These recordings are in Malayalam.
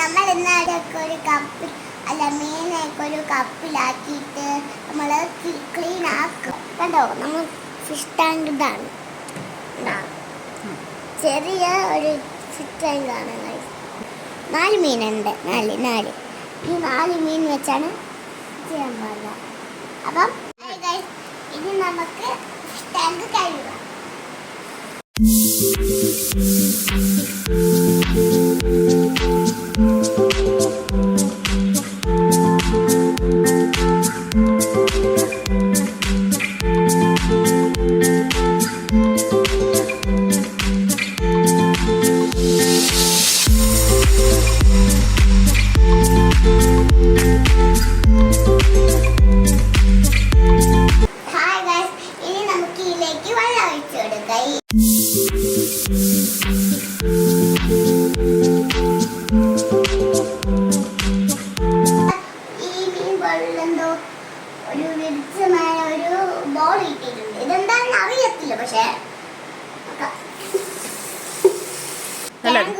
നമ്മൾ ഇന്നടൊക്കെ ഒരു കപ്പിൽ അല്ല മീനൊക്കെ ഒരു കപ്പിലാക്കിയിട്ട് നമ്മൾ ക്ലീൻ ആക്കും. കണ്ടോ? നമ്മൾ ഫിഷ് ടാങ്ക് ഇതാണ്. ചെറിയ ഒരു ഫിഷ് ടാങ്ക് ആണ്. നാല് മീനുണ്ട്. നാല് നാല്. ഈ നാല് മീൻ വെച്ചാണ് ചെയ്യാൻ പോകുന്നത് അപ്പം ഇനി നമുക്ക് ഫിഷ് ടാങ്ക് കഴുകാം. ഇനി നമുക്ക് ഇതിലേക്ക് വെള്ളം ഒഴിച്ചു കൊടുക്കാം. ഒരു വിരിച്ചമായ ഒരു ബോൾ കിട്ടിയിട്ടുണ്ട്. ഇതെന്താണെന്ന് അറിയത്തില്ല പക്ഷേ. നോക്കാം.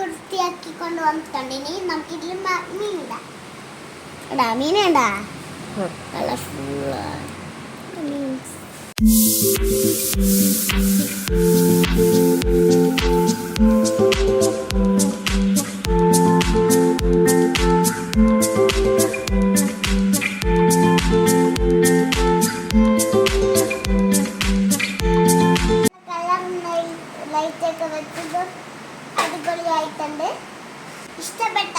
വൃത്തിയാക്കി കൊണ്ട് വന്നിട്ടുണ്ട്. ഇനി നമുക്ക് ഇതിൽ മീനിടാം എടാ മീനുണ്ടാ. കളർഫുള്ളാണ് മീൻസ്. പരിപ്പും അടിപൊളിയായിട്ടുണ്ട്. ഇഷ്ടപ്പെട്ട?